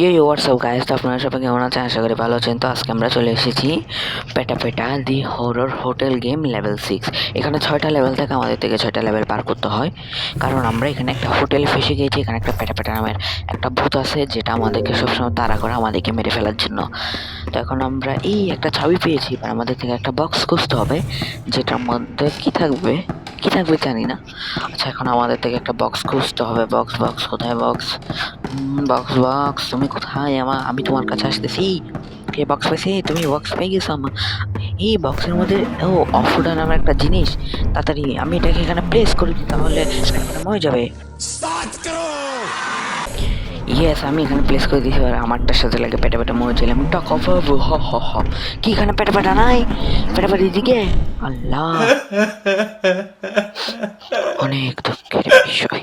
ইয়ে ইয়ে WhatsApp guys তো আপনারা সবাই কেমন আছেন? আশা করি ভালো আছেন। তো আজকে আমরা চলে এসেছি পেটা পেটা the horror hotel game level six এখানে ছয়টা লেভেল থেকে আমাদের থেকে ছয়টা লেভেল পার করতে হয়। কারণ আমরা এখানে একটা হোটেলে ফেসে গিয়েছি, এখানে একটা পেটা পেটা নামের একটা ভূত আছে, যেটা আমাদেরকে সবসময় তাড়া করে আমাদেরকে মেরে ফেলার জন্য। তো এখন আমরা এই একটা ছবি পেয়েছি, এবার আমাদের থেকে একটা বক্স খুঁজতে হবে, যেটার মধ্যে কি থাকবে? কি থাকবে জানি না। আচ্ছা এখন আমাদের থেকে একটা বক্স খুঁজতে হবে। বক্স বক্স কোথায় বক্স বক্স বক্স তুমি কোথায়? আমার আমি তোমার কাছে আসতেছি। কে বক্স পেয়েছি তুমি বক্স পেয়ে গেছো আমার এই বক্সের মধ্যে, ও অফুডা নামের একটা জিনিস। তাড়াতাড়ি, আমি এটাকে এখানে প্লেস করে তাহলে হয়ে যাবে। ইয়েস আমি এখানে প্লেস করে দিয়েছি, এবার আমারটার সাথে লাগে পেটে পেটে মরে ছিলাম টক অফ হ হ হ। কি এখানে পেটে পেটা নাই? পেটে পেটে দিকে আল্লাহ। অনেক দুঃখের বিষয়।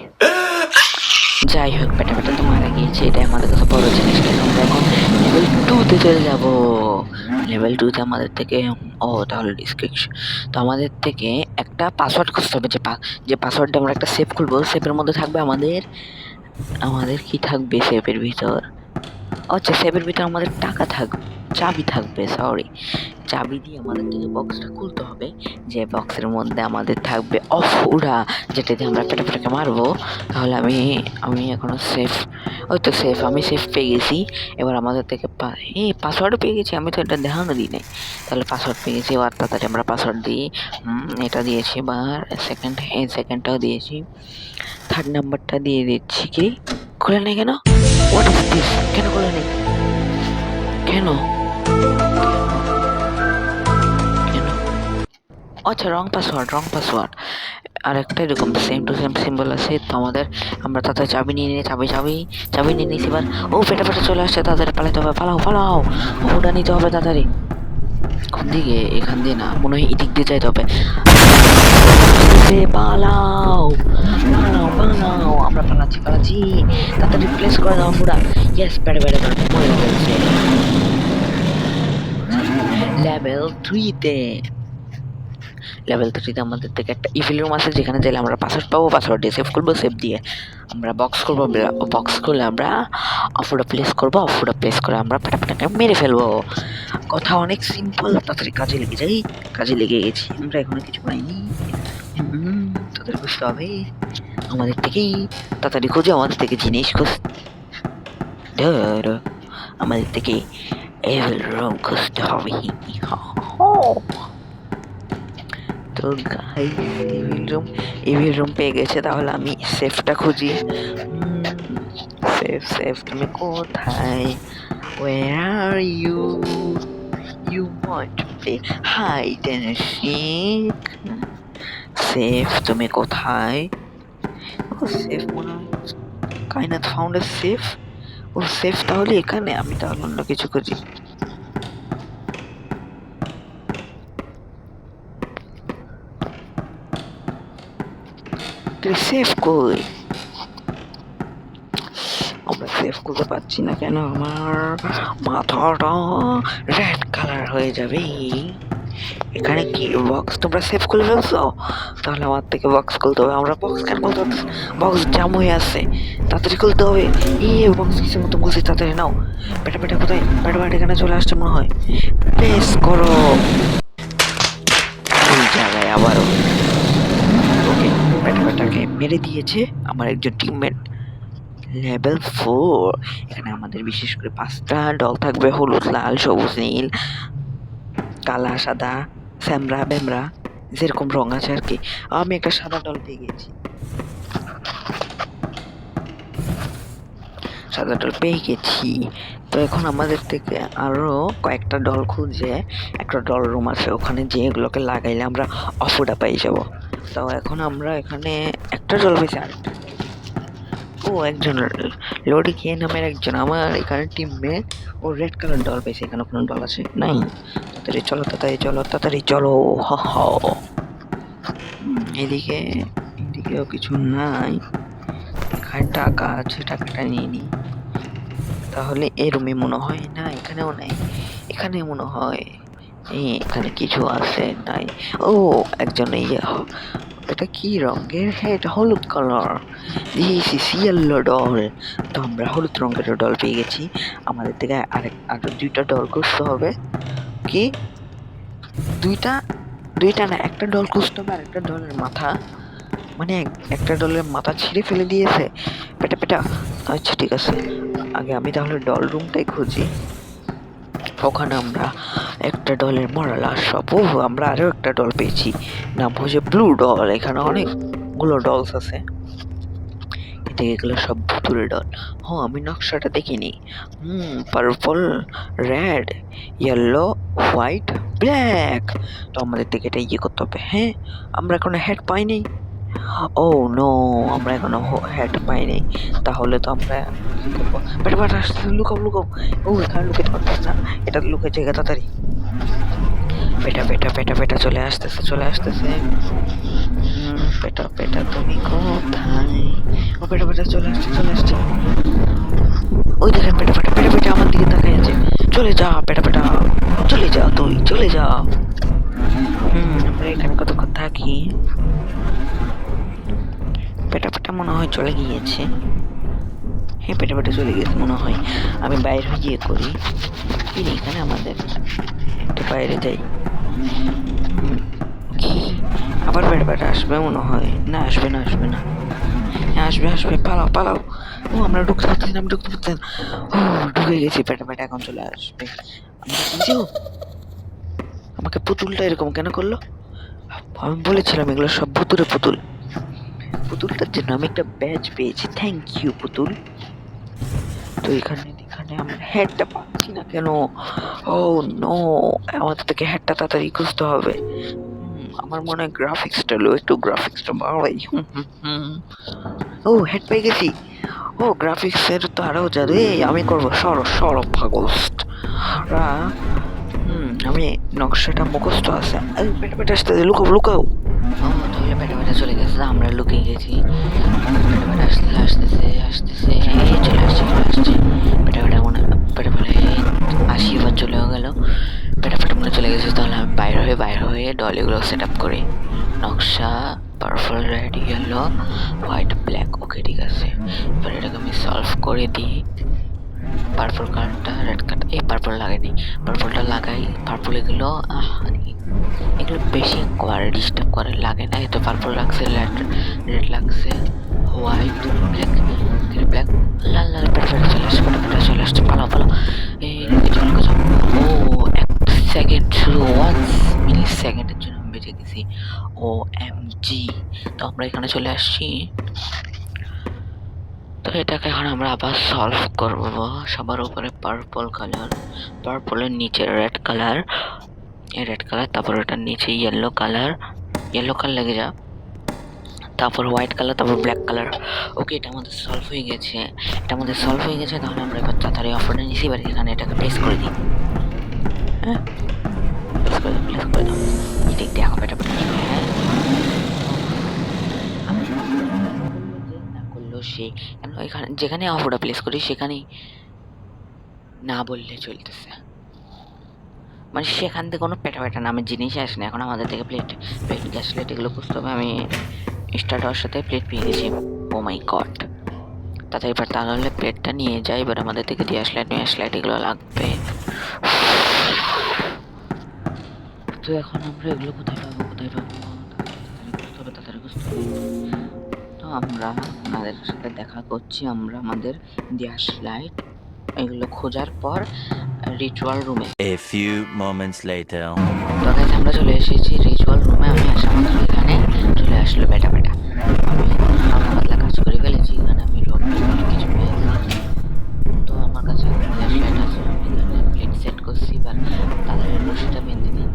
যাই হোক, ব্যাটা ব্যাটা, তো মারা গিয়েছে, এটাই আমাদের কাছে বড় জিনিস। কেন আমরা এখন লেভেল টুতে চলে যাব? লেভেল টুতে আমাদের থেকে, ও, তাহলে ডিসক্রিপশন তো আমাদের থেকে একটা পাসওয়ার্ড খুঁজতে হবে, যে যে পাসওয়ার্ডটা আমরা একটা সেভ খুলবো সেফের মধ্যে থাকবে আমাদের আমাদের কি থাকবে সেফের ভিতর? আচ্ছা সেফের ভিতর আমাদের টাকা থাকবে। চাবি থাকবে সরি চাবি দিয়ে আমাদের থেকে বক্সটা খুলতে হবে, যে বক্সের মধ্যে আমাদের থাকবে অফ উড়া যেটা দিয়ে আমরা পেটা পেটাকে মারবো। তাহলে আমি আমি এখনও সেফ ওই তো সেফ আমি সেফ পেয়ে গেছি। এবার আমাদের থেকে এই পাসওয়ার্ডও পেয়ে গেছি, আমি তো এটা দেখানো দিই নাই। তাহলে পাসওয়ার্ড পেয়ে গেছি, এবার তাড়াতাড়ি আমরা পাসওয়ার্ড দিই। এটা দিয়েছি এবার সেকেন্ড এই সেকেন্ডটাও দিয়েছি। থার্ড নাম্বারটা দিয়ে দিচ্ছি কি? খুলে নেই কেন? হোয়াট ইজ দিস কেন খুলে নেই কেন? আচ্ছা রং পাসওয়ার্ড রং পাসওয়ার্ড আর একটা এরকম সেম টু সেম সিম্বল আছে, তো আমাদের, আমরা তাতে চাবি নিয়ে নিয়ে চাবি চাবি চাবি নিয়ে নিয়েছি এবার। ও পেটে পেটে চলে আসছে, তাড়াতাড়ি পালাতে হবে, পালাও পালাও। ওটা নিতে হবে তাড়াতাড়ি। কোন দিকে? এখান দিয়ে না, মনে হয় এদিক দিয়ে যাইতে হবে। পালাও পালাও পালাও, আমরা পালাচ্ছি পালাচ্ছি। তাড়াতাড়ি প্লেস করে দাও পুরা ইয়েস বেড়ে বেড়ে বেড়ে মরে গেছে লেভেল থ্রিতে লেভেল থ্রিতে আমাদের থেকে একটা ইভিল রুম আছে, যেখানে চাইলে আমরা পাসওয়ার্ড পাবো পাসওয়ার্ড দিয়ে সেভ করব সেভ দিয়ে আমরা বক্স করব বক্স করলে আমরা অফুটা প্লেস করব অফুটা প্লেস করে আমরা ফাটাফাটাকে মেরে ফেলব। কথা অনেক সিম্পল তাড়াতাড়ি কাজে লেগে যাই, কাজে লেগে গেছি, আমরা এখনও কিছু পাইনি। তাদের বুঝতে হবে, আমাদের থেকেই তাড়াতাড়ি খুঁজে, আমাদের থেকে জিনিস খুঁজ। আমাদের থেকে এভিল রুম খুঁজতে হবে। তো guys evil room evil room পেয়ে গেছে, তাহলে আমি সেফটা খুঁজি। সেফ সেফ তুমি কোথায়? Where are you? You want to play hide and seek? Safe তুমি কোথায়? ও সেফ মনে কাইনাত ফাউন্ড সেফ ও সেফ তাহলে এখানে আমি তাহলে অন্য কিছু খুঁজি সেফ কই আমরা সেভ করতে পারছি না কেন? আমার মাথাটা রেড কালার হয়ে যাবে। এখানে কি বক্স তোমরা সেভ করে ফেলছো? তাহলে আমার থেকে বক্স খুলতে হবে। আমরা বক্স কেন খুলতে পারছি বক্স জাম হয়ে আছে। তাড়াতাড়ি খুলতে হবে। ইয়ে বক্স কিছু মতো বসে তাড়াতাড়ি নাও। পেটা পেটা কোথায়? পেটা পেটা এখানে চলে আসছে মনে হয়। প্রেস করো। জায়গায় আবারও। পেটাকে মেরে দিয়েছে আমার একজন টিমমেট লেভেল ফোর এখানে আমাদের বিশেষ করে পাঁচটা ডল থাকবে, হলুদ, লাল, সবুজ, নীল, কালা, সাদা স্যামরা ব্যামরা যেরকম রং আছে আর কি। আমি একটা সাদা ডল পেয়ে গেছি। সাদা ডল পেয়ে গেছি। তো এখন আমাদের থেকে আরও কয়েকটা ডল খুঁজে। একটা ডল রুম আছে, ওখানে যে এগুলোকে লাগাইলে আমরা অফুটা পাই যাব। তো এখন আমরা এখানে একটা ডল পেয়েছি আরেকটা ও, একজন লোডি কে নামের একজন। আমার এখানে টিমমেট ও রেড কালার ডল পেয়েছে, এখানে কোনো ডল আছে? নাই। তাড়াতাড়ি চলো তাড়াতাড়ি চলো তাড়াতাড়ি চলো। হ এদিকে, এদিকেও কিছু নাই। এখানে টাকা আছে, টাকাটা নিয়ে নিই তাহলে এই রুমে মনে হয় না, এখানেও নাই। এখানে মনে হয়। এখানে কিছু আছে নাই ও, একজন ইয়ে। এটা কি রঙের? হ্যাঁ এটা হলুদ কালার। দিস ইস ডল তো আমরা হলুদ রঙের ডল পেয়ে গেছি। আমাদের থেকে আরেক, আরও দুইটা ডল খুঁজতে হবে। কি? দুইটা দুইটা না, একটা ডল খুঁজতে হবে আর একটা ডলের মাথা। মানে একটা ডলের মাথা ছিঁড়ে ফেলে দিয়েছে। পেটা পেটা। আচ্ছা ঠিক আছে। আগে আমি তাহলে ডল রুমটাই খুঁজি। ওখানে আমরা একটা ডলের মরা লাশ পাবো আমরা আরও একটা ডল পেয়েছি। নাম হচ্ছে ব্লু ডল এখানে অনেকগুলো ডলস আছে। এগুলো সব ভুতুরে ডল হ্যাঁ আমি নকশাটা দেখিনি। হুম purple red yellow white black তো আমাদের দিকে এটা ইয়ে করতে হবে। হ্যাঁ আমরা এখনও হেড পাইনি। ও নো আমরা এখনও হেড পাইনি। তাহলে তো আমরা বেটা বেটা লুকাও লুকাও। ও এখানে লুকাতে পারতেছে না। এটা লুকে জায়গা তাড়াতাড়ি। বেটা বেটা পেটা পেটা চলে আসতেছে চলে আসতেছে। পেটা পেটা তুমি কোথায়? ও পেটা পেটা চলে আসছে চলে আসছে। ওই দেখেন পেটা পেটা পেটা পেটা আমার দিকে তাকাই আছে। চলে যা পেটা পেটা চলে যা তুই, চলে যা। হুম, আমরা এখানে কতক্ষণ থাকি? পেটা মনে হয় চলে গিয়েছে। হ্যাঁ পেটা পেটা চলে গেছে মনে হয়। আমি বাইরে গিয়ে করি। কি এখানে আমাদের? একটু বাইরে যাই। কি? আবার পেটা পেটা আসবে মনে হয়। না, আসবে না আসবে না। হ্যাঁ আসবে আসবে। পালাও পালাও। ও, আমরা ঢুকতে পারতেছি না আমি ঢুকতে পারতেছি না। ও, ঢুকে গেছি। পেটা পেটা এখন চলে আসবে। আমাকে পুতুলটা এরকম কেন করল? আমি বলেছিলাম এগুলো সব ভুতুরে পুতুল। পুতুলটার জন্য আমি একটা ব্যাচ পেয়েছি। থ্যাংক ইউ পুতুল। তো এখানে এখানে আমরা হেডটা পাচ্ছি না কেন? ও নো আমাদের থেকে হেডটা তাড়াতাড়ি খুঁজতে হবে। আমার মনে হয় গ্রাফিক্সটা লো, একটু গ্রাফিক্সটা বাড়াই। ও হেড পেয়ে গেছি। ও গ্রাফিক্সের তো আরও জাদু এই আমি করব সরব সরব ফাগস্ট আমি নকশাটা মুখস্থ আছে। পেটে পেটে আসতে লুকাও লুকাও। পেটে চলে গেছে, আমরা লুকিয়ে গেছি পেটে পেটে আসতে, আসতেছে আসতেছে চলে আসছে চলে আসছে। পেটে পেটে মনে পেটে পেটে আশি বার চলেও গেল। পেটে পেটে মনে চলে গেছে, তাহলে আমি বাইরে হয়ে বাইরে হয়ে ডলিগুলো সেট আপ করি। নকশা purple red yellow white black okay ঠিক আছে। এবার এটাকে আমি সলভ করে দিই। পার্পল কালারটা রেড কালার এই পার্পল লাগাইনি পার্পলটা লাগাই পার্পল এগুলো এগুলো বেশি ডিস্টার্ব করে, লাগে না, এতো পার্পল লাগছে রেড লাগছে হোয়াইট ব্ল্যাক ব্ল্যাক লাল লাল পেটে চলে আসছে পেটে চলে আসছে, পালাও পালাও। এই ও, এক সেকেন্ড শুধু ওয়ান মিলি সেকেন্ডের জন্য বেঁচে গেছি। ও এম জি তো আমরা এখানে চলে আসছি। তো এটাকে এখন আমরা আবার সলভ করব। সবার উপরে পার্পল কালার পার্পলের নিচে রেড কালার রেড কালার তারপর ওটার নিচে ইয়েলো কালার ইয়েলো কালার লেগে যা তারপর হোয়াইট কালার তারপর ব্ল্যাক কালার ওকে এটা আমাদের সলভ হয়ে গেছে। এটা আমাদের সলভ হয়ে গেছে, তাহলে আমরা এবার তাড়াতাড়ি অফারটা নিছি, এবার এখানে এটাকে প্লেস করে দিই। হ্যাঁ? প্লেস করে প্লেস করে এটা দেখো, এটা হ্যাঁ? কেন এখানে, যেখানে অফারটা প্লেস করি, সেখানেই না বললে চলতেছে। মানে সেখান থেকে কোনো পেটা পেটা নামের জিনিস আসে না এখন আমাদের থেকে প্লেট প্লেট গ্যাস প্লেট এগুলো খুঁজতে হবে। আমি স্টার্ট হওয়ার সাথে প্লেট পেয়ে গেছি। ও মাই গড তাতে এবার তাহলে প্লেটটা নিয়ে যাই এবার আমাদের থেকে দিয়ে আসলাইট নিয়ে আসলাইট এগুলো লাগবে। তো এখন আমরা এগুলো কোথায় পাবো কোথায় পাবো? হবে হবে। তো আমরা আমাদের সাথে দেখা করছি, আমরা আমাদের গ্যাস লাইট এগুলো খোঁজার পর রিচুয়াল রুমে A few moments later. তো guys, আমরা চলে এসেছি রিচুয়াল রুমে আমি আসা মাত্র এখানে। চলে আসলো বেটা বেটা। আমি হালকা পাতলা কাজ করে ফেলেছি। এখানে আমি রোড কিছু পেয়েছি তো আমার কাছে ফ্ল্যাশলাইট আছে। আমি এখানে প্লেট সেট করছি এবার তাদের রশিটা বেঁধে দিই।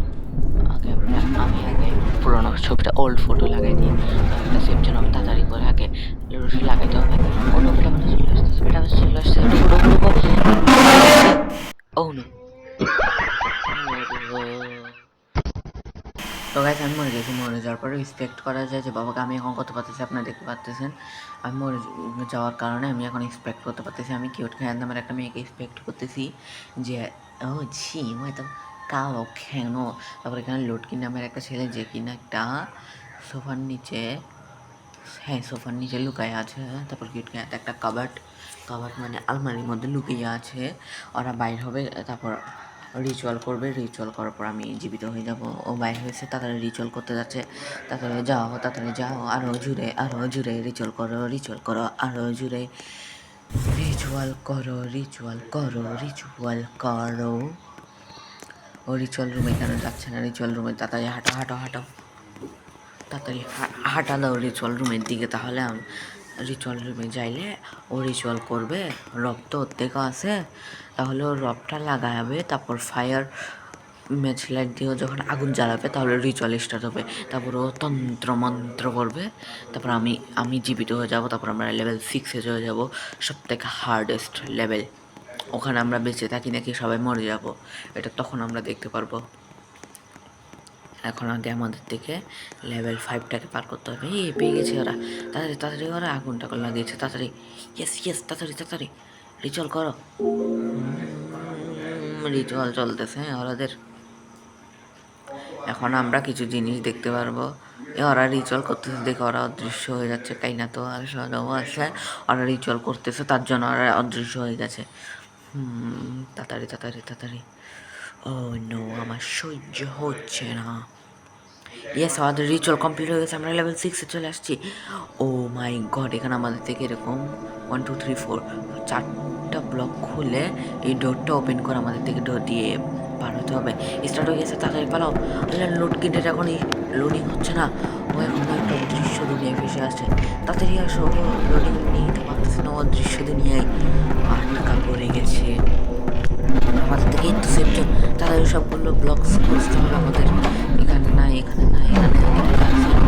আগে আমরা আমি আগে পুরোনো ছবিটা ওল্ড ফটো লাগাই দিই। একটা সেফ জন্য আমি তাড়াতাড়ি করে আগে রশি ও নো তো গাইজ আমি মরে গেছি, মরে যাওয়ার পরে এক্সপেক্ট করা যায় যে, বাবাকে আমি এখন করতে পারতেছি, আপনারা দেখতে পাচ্ছেন আমি মরে যাওয়ার কারণে আমি এখন এক্সপেক্ট করতে পারতেছি, আমি কিউট খান নামের একটা মেয়েকে এক্সপেক্ট করতেছি যে, ও ছি হয়তো কালো কেন তারপর এখানে লুটকি নামের একটা ছেলে যে কিনা একটা সোফার নিচে হ্যাঁ সোফার নিচে লুকায় আছে, তারপর কিউট একটা কাবার্ড কাবার্ড মানে আলমারির মধ্যে লুকিয়ে আছে। ওরা বাইর হবে, তারপর রিচুয়াল করবে। রিচুয়াল করার পর আমি জীবিত হয়ে যাব। ও বাইর হয়েছে, তাড়াতাড়ি রিচুয়াল করতে যাচ্ছে। তাড়াতাড়ি যাও তাড়াতাড়ি যাও আরও জুড়ে আরও জুড়ে রিচুয়াল করো রিচুয়াল করো আরও জুড়ে রিচুয়াল করো রিচুয়াল করো রিচুয়াল করো। ও রিচুয়াল রুমে কেন যাচ্ছে না? রিচুয়াল রুমে তাড়াতাড়ি হাঁটো হাঁটো হাঁটো। তাড়াতাড়ি হাঁটা দাও রিচুয়াল রুমের দিকে, তাহলে রিচুয়াল রুমে যাইলে ও রিচুয়াল করবে, রব তো ওর থেকে আছে, তাহলে ও রবটা লাগাবে, তারপর ফায়ার ম্যাচ লাইট দিয়েও যখন আগুন জ্বালাবে, তাহলে রিচুয়াল স্টার্ট হবে। তারপর ও তন্ত্র মন্ত্র করবে, তারপর আমি আমি জীবিত হয়ে যাব, তারপর আমরা লেভেল সিক্সে চলে যাব সব থেকে হার্ডেস্ট লেভেল ওখানে আমরা বেঁচে থাকি নাকি সবাই মরে যাব, এটা তখন আমরা দেখতে পারব। এখন আগে আমাদের থেকে লেভেল ফাইভটাকে পার করতে হবে। এই পেয়ে গেছে ওরা। তাড়াতাড়ি তাড়াতাড়ি ওরা আগুনটা লাগিয়েছে, তাড়াতাড়ি। ইয়েস ইয়েস তাড়াতাড়ি তাড়াতাড়ি। রিচুয়াল করো। রিচুয়াল চলতেছে ওরাদের। এখন আমরা কিছু জিনিস দেখতে পারব। এ, ওরা রিচুয়াল করতেছে দেখে ওরা অদৃশ্য হয়ে যাচ্ছে। তাই না তো? আর সদাও আছে। ওরা রিচুয়াল করতেছে, তার জন্য ওরা অদৃশ্য হয়ে গেছে। তাড়াতাড়ি তাড়াতাড়ি তাড়াতাড়ি। ও নো আমার সহ্য হচ্ছে না। ইয়েস আমাদের রিচুয়াল কমপ্লিট হয়ে গেছে, আমরা লেভেল সিক্সে চলে আসছি। ও মাই গড এখানে আমাদের থেকে এরকম ওয়ান টু থ্রি ফোর চারটা ব্লক খুলে এই ডোরটা ওপেন করে আমাদের থেকে ডোর দিয়ে পার হতে হবে। স্টার্ট হয়ে গেছে, তাড়াতাড়ি পালাও। আল্লাহ লোড কিনে এখন লোডিং হচ্ছে না। ও এখন একটা দৃশ্য দুনিয়ায় ফেসে আসছে। তাড়াতাড়ি আসো লোডিং নিতে পারতেছে না ও দৃশ্য দুনিয়ায়। আটকা পড়ে গেছে। আমাদের থেকে একটু সেফ তাদের সবগুলো ব্লকস খুঁজতে হবে আমাদের। এখানে নাই এখানে নাই এখানে এখানে আছে, এখানে নাই নাই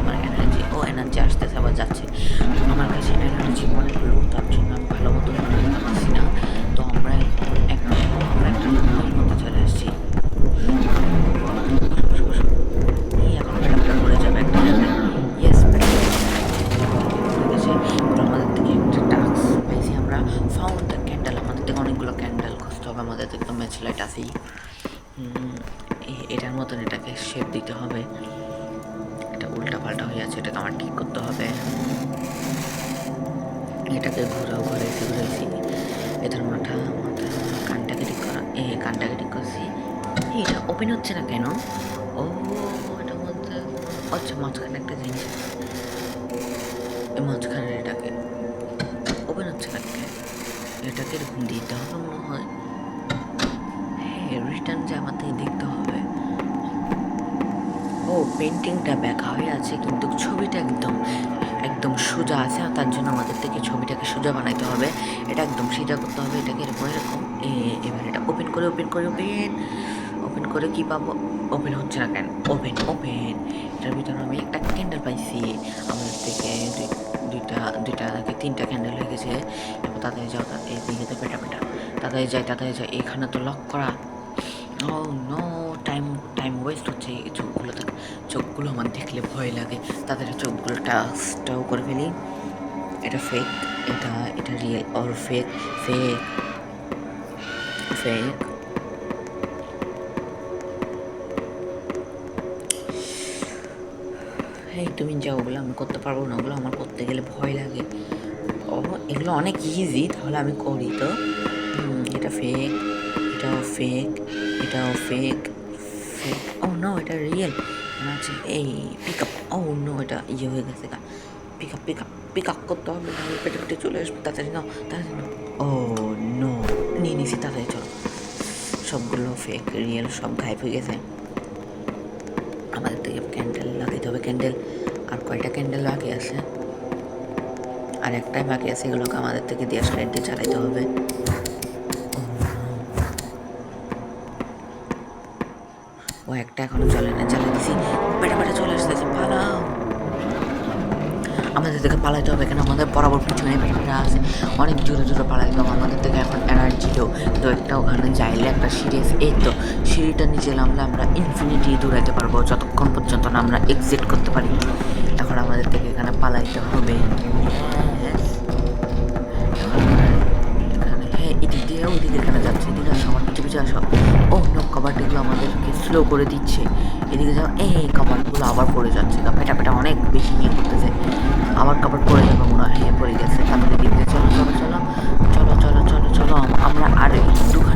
আমার এনার্জি ও এনার্জি আসতেছে আবার যাচ্ছে। এটাকে ঘোরাও ঘুরেছি ঘুরেছি এটার মাথা মাথা, কানটাকে ঠিক করা। এ, কানটাকে ঠিক করছি। এটা ওপেন হচ্ছে না কেন? ও এটার মধ্যে আচ্ছা মাঝখানে একটা জিনিস মাঝখানে এটাকে ওপেন হচ্ছে না কেন? এটাকে এরকম দিতে হবে মনে হয়। রিটার্ন যে আমার থেকে দেখতে হবে। ও পেন্টিংটা ব্যাকা হয়ে আছে, কিন্তু ছবিটা একদম একদম সোজা আছে, আর তার জন্য আমাদের থেকে ছবিটাকে সোজা বানাইতে হবে। এটা একদম সিধা করতে হবে, এটাকে এরকম এরকম। এবার এটা ওপেন করে ওপেন করে ওপেন ওপেন করে কি পাবো? ওপেন হচ্ছে না কেন? ওপেন ওপেন এটার ভিতরে আমি একটা ক্যান্ডেল পাইছি। আমাদের থেকে দুইটা দুইটা নাকি তিনটা ক্যান্ডেল হয়ে গেছে। এবার তাদের যাও এই দিকে তো পেটা পেটা তাদের যায় তাদের যায়। এখানে তো লক করা। ও নো টাইম টাইম ওয়েস্ট হচ্ছে এই চোখগুলোতে চোখগুলো আমার দেখলে ভয় লাগে। তাদের চোখগুলো টাচটাও করে ফেলি। এটা ফেক এটা এটা real or fake fake fake এই তুমি যাও ওগুলো আমি করতে পারব না ওগুলো আমার করতে গেলে ভয় লাগে। ও, এগুলো অনেক ইজি তাহলে আমি করি তো। এটা ফেক এটাও ফেক এটাও ফেক ফেক ও না এটা রিয়েল আছে এই পিক আপ ও নো এটা ইয়ে হয়ে গেছে গা। Pick up pick up pick up করতে হবে পেটে পেটে চলে আসবে। তাড়াতাড়ি নাও তাড়াতাড়ি নাও। ও নো নিয়ে নিছি, তাড়াতাড়ি চলো। সবগুলো ফেক রিয়েল সব গায়েব হয়ে গেছে। আমাদের থেকে ক্যান্ডেল লাগাইতে হবে ক্যান্ডেল আর কয়টা ক্যান্ডেল বাকি আছে? আর একটাই বাকি আছে, এগুলোকে আমাদের থেকে দিয়ে আসলে এটি চালাইতে হবে। চালাই বেটা বেটা, চলে আসতেছে পালাও আমাদের থেকে পালাইতে হবে, কেন? আমাদের বরাবর পিছনে বেটা আছে। অনেক জোরে জোরে পালাইতে হবে। আমাদের থেকে এখন এনার্জিও তো একটা ওখানে যাইলে একটা আছে। এই তো, সিঁড়িটা নিচে নামলে আমরা ইনফিনিটি দৌড়াইতে পারব, যতক্ষণ পর্যন্ত না আমরা এক্সিট করতে পারি। এখন আমাদের থেকে এখানে পালাইতে হবে. এখন হ্যাঁ এদিক দিয়ে ওইদিকে এখানে যাচ্ছে। এদিকে আসো আমার সব। ও নো কভারটিগুলো আমাদেরকে স্লো করে দিচ্ছে। এদিকে যাও এই কভারগুলো আবার পড়ে যাচ্ছে। পেটা পেটা অনেক বেশি ইয়ে করতেছে। আবার কভার পড়ে যাবে মনে হয় হ্যাঁ পড়ে গেছে। তারপরে দিকে চলো চলো চলো। চলো চলো চলো চলো। আমরা আর একটুখানি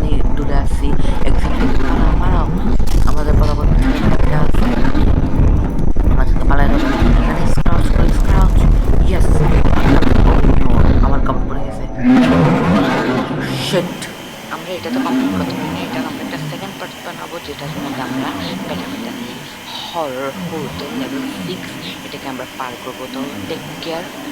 হরর